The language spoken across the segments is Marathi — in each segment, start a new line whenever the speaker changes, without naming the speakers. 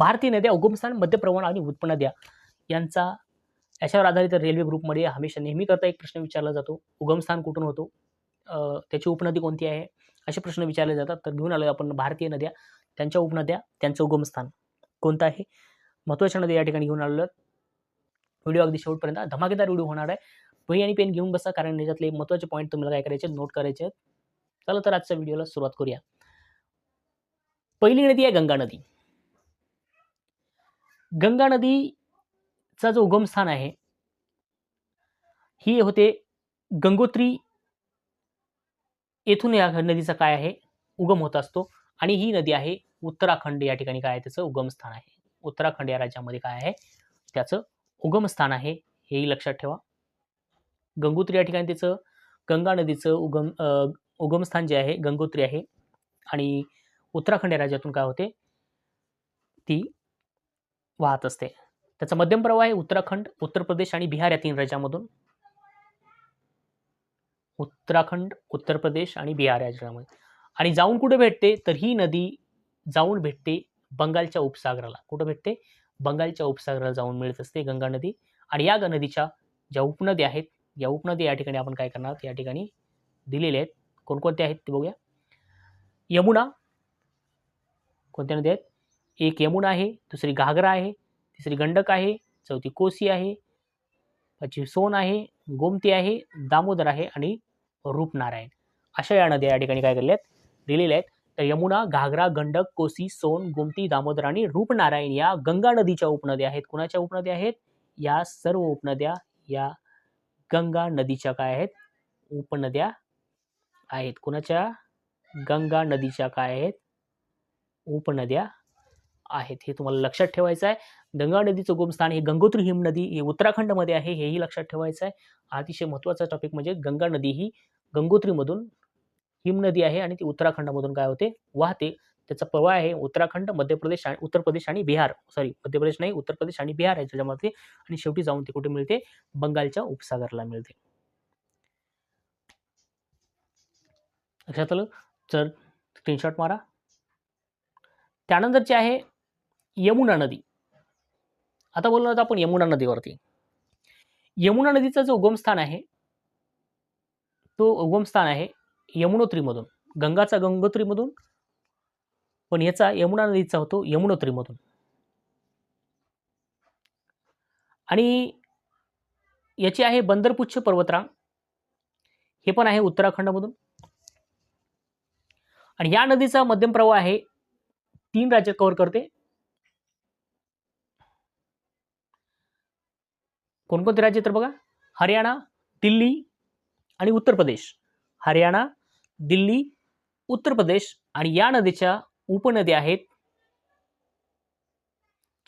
भारतीय नद्या उगमस्थान मध्यप्रवण आणि उत्पन्नद्या यांचा याच्यावर आधारित रेल्वे ग्रुपमध्ये हमेशा नेहमी करता एक प्रश्न विचारला जातो. उगमस्थान कुठून होतो? त्याची उपनदी कोणती आहे? असे प्रश्न विचारले जातात. तर घेऊन आलो आपण भारतीय नद्या त्यांच्या उपनद्या त्यांचं उगमस्थान कोणतं आहे? महत्त्वाच्या नद्या या ठिकाणी घेऊन आलेलो व्हिडिओ अगदी शेवटपर्यंत धमाकेदार व्हिडिओ होणार आहे. वही आणि पेन घेऊन बसा कारण याच्यातले महत्त्वाचे पॉईंट तुम्हाला काय करायचे नोट करायचे आहेत. चला तर आजच्या व्हिडिओला सुरुवात करूया. पहिली नदी आहे गंगा नदी. गंगा नदीचा जो उगमस्थान आहे ही होते गंगोत्री. येथून या नदीचा काय आहे? उगम होत असतो. आणि ही नदी आहे उत्तराखंड या ठिकाणी काय आहे? त्याचं उगमस्थान आहे. उत्तराखंड या राज्यामध्ये काय आहे? त्याचं उगमस्थान आहे. हेही लक्षात ठेवा. गंगोत्री या ठिकाणी त्याचं गंगा नदीचं उगम उगमस्थान जे आहे गंगोत्री आहे. आणि उत्तराखंड या राज्यातून काय होते? ती वाहत असते. त्याचा मध्यम प्रवाह आहे उत्तराखंड उत्तर प्रदेश आणि बिहार या तीन राज्यामधून. उत्तराखंड उत्तर प्रदेश आणि बिहार या राज्यामध्ये. आणि जाऊन कुठे भेटते? तर ही नदी जाऊन भेटते बंगालच्या उपसागराला. कुठं भेटते? बंगालच्या उपसागराला जाऊन मिळत असते गंगा नदी. आणि या नदीच्या ज्या उपनद्या आहेत या उपनद्या या ठिकाणी आपण काय करणार? या ठिकाणी दिलेल्या आहेत. कोणकोणत्या आहेत ते बघूया. यमुना. कोणत्या नद्या आहेत? एक यमुना आहे दुसरी घागरा आहे तिसरी गंडक आहे चौथी कोसी आहे पाचवी सोन आहे गोमती आहे दामोदर आहे आणि रूपनारायण. अशा या नद्या या ठिकाणी काय केलेल्या आहेत दिलेल्या आहेत. तर यमुना घागरा गंडक कोसी सोन गोमती दामोदर आणि रूपनारायण या गंगा नदीच्या उपनद्या आहेत. कुणाच्या उपनद्या आहेत? या सर्व उपनद्या या गंगा नदीच्या काय आहेत? उपनद्या आहेत. कुणाच्या? गंगा नदीच्या काय आहेत? उपनद्या आहेत हे तुम्हाला लक्षात ठेवायचं आहे. गंगा नदीचं उगमस्थान हे गंगोत्री हिमनदी हे उत्तराखंडमध्ये आहे हेही लक्षात ठेवायचं आहे. अतिशय महत्त्वाचा टॉपिक म्हणजे गंगा नदी ही गंगोत्रीमधून हिमनदी आहे आणि ती उत्तराखंडमधून काय होते? वाहते. त्याचा प्रवाह आहे उत्तराखंड मध्य प्रदेश आणि उत्तर प्रदेश आणि बिहार. सॉरी मध्य प्रदेश नाही उत्तर प्रदेश आणि बिहार आहे त्याच्यामध्ये आणि शेवटी जाऊन ते कुठे मिळते? बंगालच्या उपसागरला मिळते. लक्षात आलं? तर स्क्रीनशॉट मारा. त्यानंतर जे आहे यमुना नदी. आता बोलणार आहोत आपण यमुना नदीवरती. यमुना नदीचा जो उगमस्थान आहे तो उगमस्थान आहे यमुनोत्रीमधून गंगाचा गंगोत्रीमधून पण याचा यमुना नदीचा होतो यमुनोत्रीमधून. आणि याची आहे बंदरपुच्छ पर्वतरांग. हे पण आहे उत्तराखंडमधून. आणि या नदीचा मध्यम प्रवाह आहे तीन राज्य कव्हर करते. कोणकोणते राज्य तर बघा? हरियाणा दिल्ली आणि उत्तर प्रदेश. हरियाणा दिल्ली उत्तर प्रदेश आणि या नदीच्या उपनद्या आहेत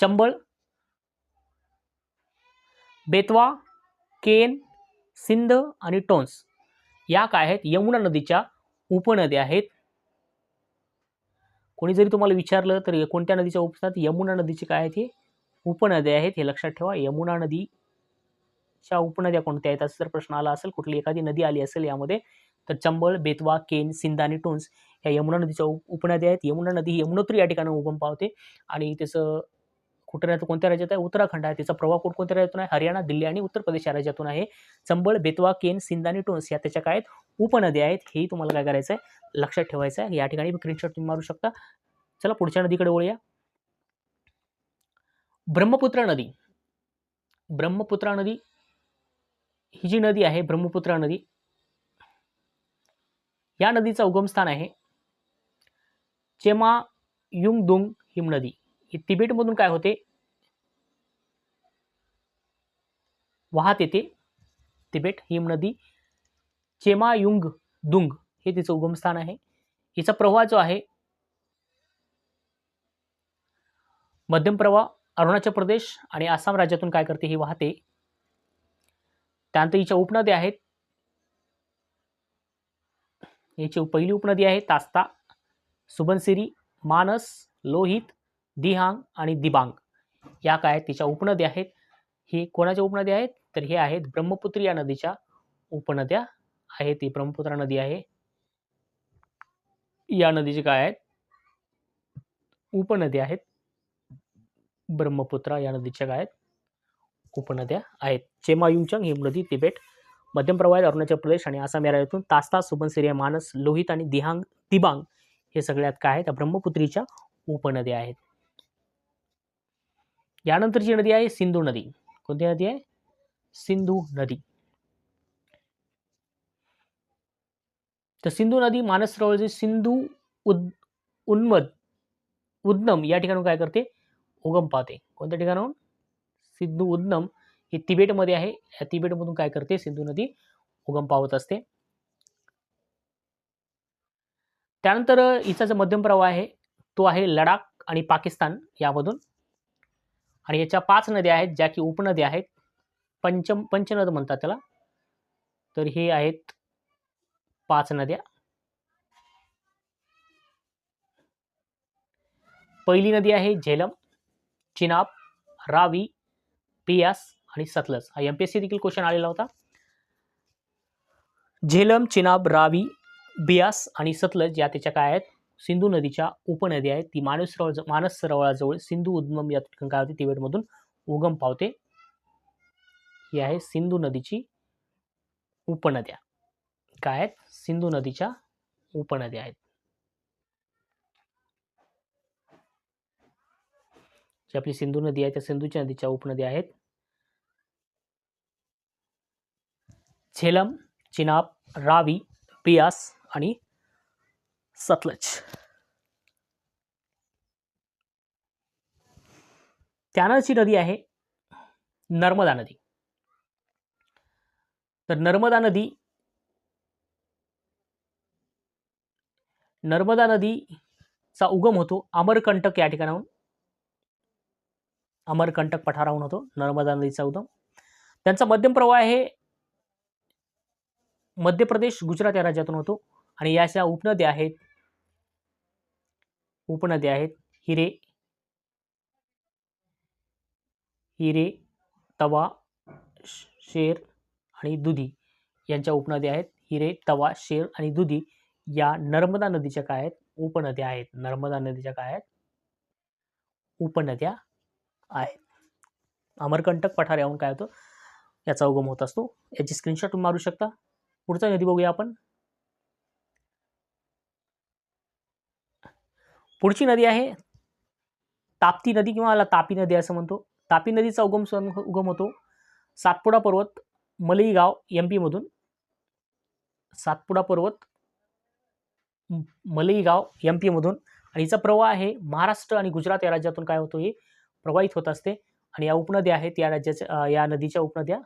चंबळ बेतवा केन सिंध आणि टोन्स या काय आहेत? यमुना नदीच्या उपनद्या आहेत. कोणी जरी तुम्हाला विचारलं तर कोणत्या नदीच्या उपनद्यात यमुना नदीचे काय आहेत हे? उपनद्या आहेत. हे लक्षात ठेवा. यमुना नदी च्या उपनद्या कोणत्या आहेत? असं जर प्रश्न आला असेल कुठली एखादी नदी आली असेल यामध्ये तर चंबळ बेतवा केन सिंध आणि टोन्स या यमुना नदीच्या उपनद्या आहेत. यमुना नदी ही यमुनोत्री या ठिकाणी उगम पावते. आणि त्याचं कुठं राहतं कोणत्या राज्यात आहे? उत्तराखंड आहे. त्याचा प्रवाह कोणकोणत्या राज्यातून आहे? हरियाणा दिल्ली आणि उत्तर प्रदेश या राज्यातून आहे. चंबळ बेतवा केन सिंध आणि टोन्स या त्याच्या काय आहेत? उपनद्या आहेत. हे तुम्हाला काय करायचं आहे लक्षात ठेवायचं आहे. या ठिकाणी स्क्रीनशॉट तुम्ही मारू शकता. चला पुढच्या नदीकडे वळूया. ब्रह्मपुत्रा नदी. ब्रह्मपुत्रा नदी ही जी नदी आहे ब्रह्मपुत्रा नदी या नदीचा उगमस्थान आहे चेमा युंगदुंग हिमनदी ही तिबेटमधून काय होते? वाहत येते तिबेट हिमनदी चेमा युंग दुंग हे तिचं उगमस्थान आहे. हिचा प्रवाह जो आहे मध्यम प्रवाह अरुणाचल प्रदेश आणि आसाम राज्यातून काय करते? ही वाहते त्यानंतर हिच्या उपनद्या आहेत. याची पहिली उपनदी आहे तास्ता सुबनसिरी मानस लोहित दिहांग आणि दिबांग. या काय आहेत? तिच्या उपनद्या आहेत. ही कोणाच्या उपनद्या आहेत? तर हे आहेत ब्रह्मपुत्री या नदीच्या उपनद्या आहेत. ती ब्रह्मपुत्रा नदी आहे. या नदीचे काय आहेत? उपनद्या आहेत. ब्रह्मपुत्रा या नदीच्या काय आहेत? उपनद्या आहेत. चेमायुंचंग ही नदी तिबेट मध्यम प्रवाहित अरुणाचल प्रदेश आणि आसाम या राज्यातून तास्ता सुबनसिरिया मानस लोहित आणि दिहांग दिबांग हे सगळ्यात काय आहेत? त्या ब्रह्मपुत्रीच्या उपनद्या आहेत. यानंतरची नदी आहे सिंधू नदी. कोणती नदी आहे? सिंधू नदी. तर सिंधू नदी मानस सिंधू उद उन्मद उद्नम या ठिकाणून काय करते? उगम पावते. कोणत्या ठिकाणाहून? सिंधू उद्गम हे तिबेटमध्ये आहे. या तिबेटमधून काय करते? सिंधू नदी उगम पावत असते. त्यानंतर हिचा जो मध्यम प्रवाह आहे तो आहे लडाख आणि पाकिस्तान यामधून. आणि याच्या पाच नद्या आहेत ज्या की उपनद्या आहेत. पंचम पंचनद म्हणतात त्याला. तर हे आहेत पाच नद्या. पहिली नदी आहे झेलम चिनाब रावी पियास आणि सतलज हा एम पी एस सी देखील क्वेश्चन आलेला होता. झेलम चिनाब रावी बियास आणि सतलज या त्याच्या काय आहेत? सिंधू नदीच्या उपनदी आहेत. ती मानस सरोवर मानस सरोवराजवळ सिंधू उद्गम या ठिकाणी काय होते? तिबेटमधून उगम पावते. ही आहे सिंधू नदीची उपनद्या. काय आहेत? सिंधू नदीच्या उपनद्या आहेत. जी आपली सिंधू नदी आहे त्या सिंधूच्या नदीच्या उपनदी आहेत. झेलम चिनाब रावी पियास आणि सतलज. त्यानंतरची नदी आहे नर्मदा नदी. तर नर्मदा नदी नर्मदा नदीचा उगम होतो अमरकंटक या ठिकाणाहून. अमरकंटक पठाराहून होतो नर्मदा नदीचा उगम. त्यांचा मध्यम प्रवाह हे मध्य प्रदेश गुजरात या राज्यातून होतो. आणि या अशा उपनद्या आहेत उपनद्या आहेत हिरे हिरे तवा श- शेर आणि दुधी यांच्या उपनद्या आहेत. हिरे तवा शेर आणि दुधी या नर्मदा नदीच्या काय आहेत उपनद्या आहेत. नर्मदा नदीच्या काय आहेत उपनद्या आहेत अमरकंटक पठार याहून काय होतं? याचा उगम होत असतो. याची स्क्रीनशॉट मारू शकता. पुढचा नदी बघूया आपण. पुढची नदी आहे. ताप्ती नदी किंवा तापी नदी असं म्हणतो. तापी नदीचा उगम उगम होतो. सातपुडा पर्वत मलई गाव एम पीमधून सातपुडा पर्वत मलईगाव मलई गाव एम पीमधून आणि हिचा प्रवाह आहे महाराष्ट्र आणि गुजरात या राज्यातून काय होतो हे प्रवाहित होत असते. आणि या उपनद्या आहेत या राज्याच्या या नदीच्या उपनद्या.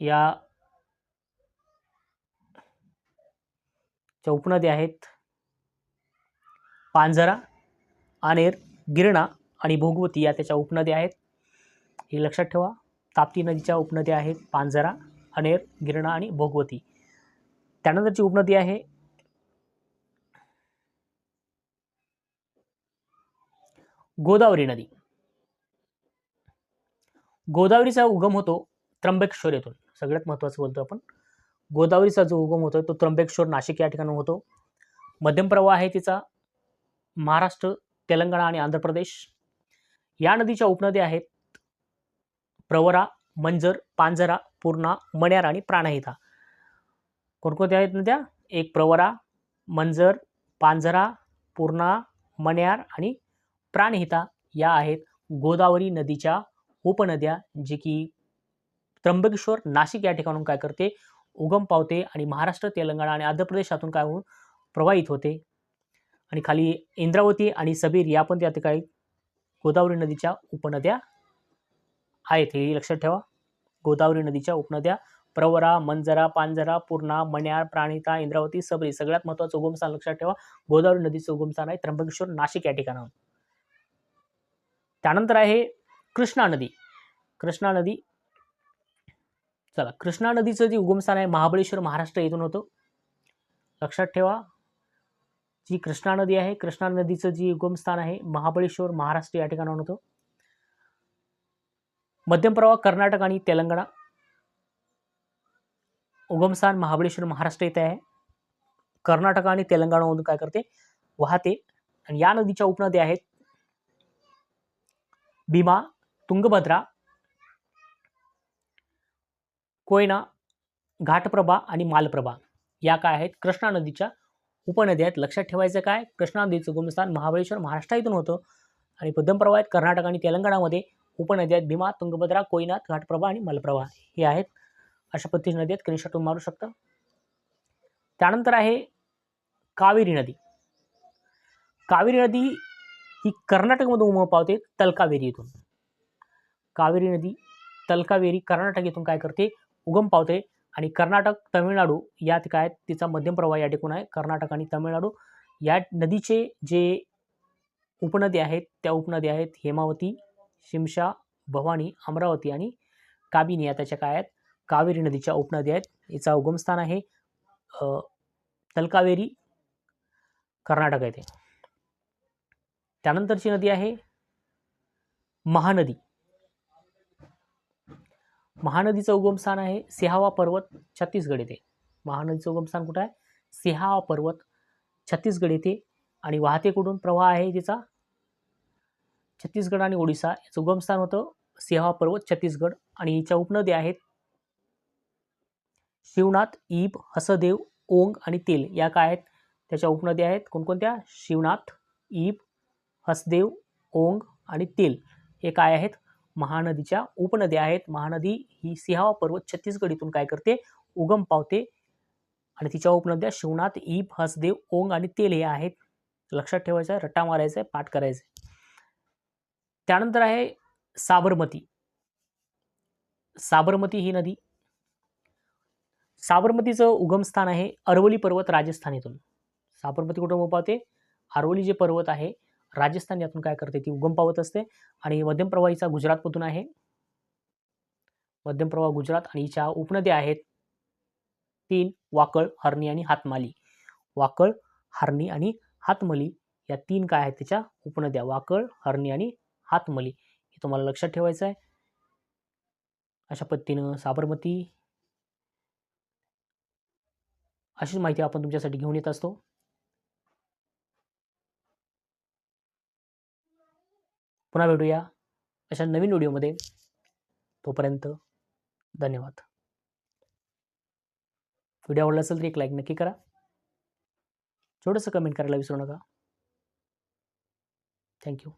या ज्या उपनद्या आहेत. पांझरा आनेर गिरणा आणि भोगवती या त्याच्या उपनद्या आहेत. हे लक्षात ठेवा. ताप्ती नदीच्या उपनद्या आहेत पांझरा अनेर गिरणा आणि भोगवती. त्यानंतरची उपनदी आहे गोदावरी नदी. गोदावरीचा उगम होतो त्र्यंबकेश्वर येथून. सगळ्यात महत्त्वाचं बोलतो आपण. गोदावरीचा जो उगम होतो तो त्र्यंबकेश्वर नाशिक या ठिकाणी होतो. मध्यम प्रवाह आहे तिचा. महाराष्ट्र तेलंगणा आणि आंध्र प्रदेश. या नदीच्या उपनद्या आहेत प्रवरा मंजर पांझरा पूर्णा मण्यार आणि प्राणहिता. कोणकोणत्या आहेत नद्या? एक प्रवरा मंजर पांझरा पूर्णा मण्यार आणि प्राणहिता या आहेत गोदावरी नदीच्या उपनद्या जे की त्र्यंबकेश्वर नाशिक या ठिकाणून काय करते? उगम पावते आणि महाराष्ट्र तेलंगणा आणि आंध्र प्रदेशातून काय होऊन प्रवाहित होते. आणि खाली इंद्रावती आणि सबीर या पण त्या काही गोदावरी नदीच्या उपनद्या आहेत. हे लक्षात ठेवा. गोदावरी नदीच्या उपनद्या प्रवरा मंजरा पांजरा पूर्णा मण्यार प्राणिता इंद्रावती सबरी सगळ्यात महत्त्वाचं उगमस्थान लक्षात ठेवा. गोदावरी नदीचं उगमस्थान आहे त्र्यंबकेश्वर नाशिक या ठिकाणाहून. त्यानंतर आहे कृष्णा नदी. कृष्णा नदी. चला कृष्णा नदीचं जे उगमस्थान आहे महाबळेश्वर महाराष्ट्र येथून होतं. लक्षात ठेवा जी कृष्णा नदी आहे कृष्णा नदीचं जी उगमस्थान आहे महाबळेश्वर महाराष्ट्र या ठिकाणाहून होतं. मध्यम प्रवाह कर्नाटक आणि तेलंगणा. उगमस्थान महाबळेश्वर महाराष्ट्र येथे आहे. कर्नाटक आणि तेलंगणामधून काय करते? वाहते. आणि या नदीच्या उपनद्या आहेत भीमा तुंगभद्रा कोयना घाटप्रभा आणि मालप्रभा या काय आहेत? कृष्णा नदीच्या उपनद्या आहेत. लक्षात ठेवायचं काय? कृष्णा नदीचं उगमस्थान महाबळेश्वर महाराष्ट्र इथून होतं. आणि मध्यमप्रवाह आहेत कर्नाटक आणि तेलंगणामध्ये उपनद्या आहेत भीमा तुंगभद्रा कोयनाथ घाटप्रभा आणि मालप्रभा हे आहेत. अशा पद्धतीची नदी आहेत. स्क्रीनशॉट मारू शकता. त्यानंतर आहे कावेरी नदी. कावेरी नदी ही कर्नाटकमधून उगम पावते तलकावेरी येथून. कावेरी नदी तलकावेरी कर्नाटक येथून काय करते? उगम पावते. आणि कर्नाटक तमिळनाडू यात काय तिचा मध्यम प्रवाह या ठिकून आहे. कर्नाटक आणि तमिळनाडू या नदीचे जे उपनदी आहेत त्या उपनदी आहेत हेमावती शिमशा भवानी अमरावती आणि काबिनी. या त्याच्या काय आहेत? कावेरी नदीच्या उपनद्या आहेत. याचा उगमस्थान आहे तलकावेरी कर्नाटक येथे. त्यानंतरची नदी आहे महानदी. महानदीचं उगमस्थान आहे सिहावा पर्वत छत्तीसगड येथे. महानदीचं उगमस्थान कुठं आहे? सिहावा पर्वत छत्तीसगड येथे आणि वाहते कुठून? प्रवाह आहे तिचा. छत्तीसगड आणि ओडिसा याचं उगमस्थान होतं सिहावा पर्वत छत्तीसगड आणि हिच्या उपनद्या आहेत शिवनाथ ईब हसदेव ओंग आणि तेल या काय आहेत? त्याच्या उपनद्या आहेत कोणकोणत्या? शिवनाथ ईब हसदेव ओंग आणि तेल हे काय आहेत? महानदीच्या उपनद्या आहेत. महानदी ही सिहावा पर्वत छत्तीसगड इथून काय करते? उगम पावते. आणि तिच्या उपनद्या शिवनाथ ईप हसदेव ओंग आणि तेल हे आहेत. लक्षात ठेवायचं आहे रट्टा मारायचा आहे पाठ करायचं आहे. त्यानंतर आहे साबरमती. साबरमती ही नदी. साबरमतीचं उगमस्थान आहे अरवली पर्वत राजस्थान इथून. साबरमती कुठं पावते? अरवली जे पर्वत आहे राजस्थान यातून काय करते ती उगम पावत असते. आणि मध्यम प्रवाहीचा गुजरातमधून आहे. मध्यम प्रवाह गुजरात आणि हिच्या उपनद्या आहेत. तीन वाकळ हरणी आणि हातमाली. वाकळ हरणी आणि हातमली या तीन काय आहेत त्याच्या उपनद्या? वाकळ हरणी आणि हातमली. हे तुम्हाला लक्षात ठेवायचं आहे. अशा पद्धतीनं साबरमती अशीच माहिती आपण तुमच्यासाठी घेऊन येत असतो. पुन्हा भेटूया अशा नवीन व्हिडिओमध्ये. तोपर्यंत धन्यवाद. व्हिडिओ आवडला असेल तर एक लाईक नक्की करा. छोटंसं कमेंट करायला विसरू नका. थँक्यू